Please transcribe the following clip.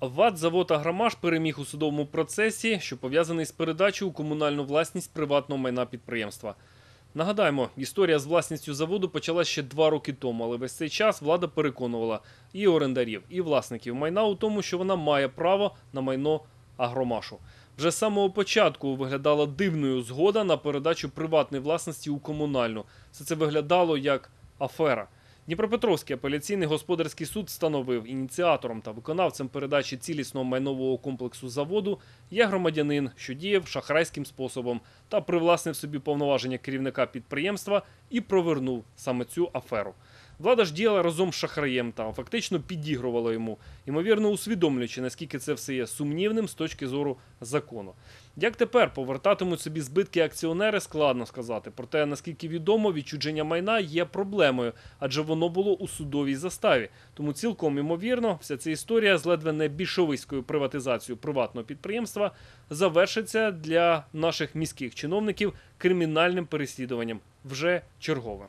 Ватзавод «Агромаш» переміг у судовому процесі, що пов'язаний з передачею у комунальну власність приватного майна підприємства. Нагадаємо, історія з власністю заводу почалась ще два роки тому, але весь цей час влада переконувала і орендарів, і власників майна у тому, що вона має право на майно агромашу. Вже з самого початку виглядала дивною згода на передачу приватної власності у комунальну. Все це виглядало як афера. Дніпропетровський апеляційний господарський суд встановив ініціатором та виконавцем передачі цілісного майнового комплексу заводу є громадянин, що діяв шахрайським способом та привласнив собі повноваження керівника підприємства і провернув саме цю аферу. Влада ж діяла разом з шахраєм та фактично підігрувала йому, ймовірно усвідомлюючи, наскільки це все є сумнівним з точки зору закону. Як тепер повертатимуть собі збитки акціонери, складно сказати. Проте, наскільки відомо, відчудження майна є проблемою, адже воно було у судовій заставі. Тому цілком імовірно, вся ця історія з ледве не більшовицькою приватизацією приватного підприємства завершиться для наших міських чиновників кримінальним переслідуванням вже чергове.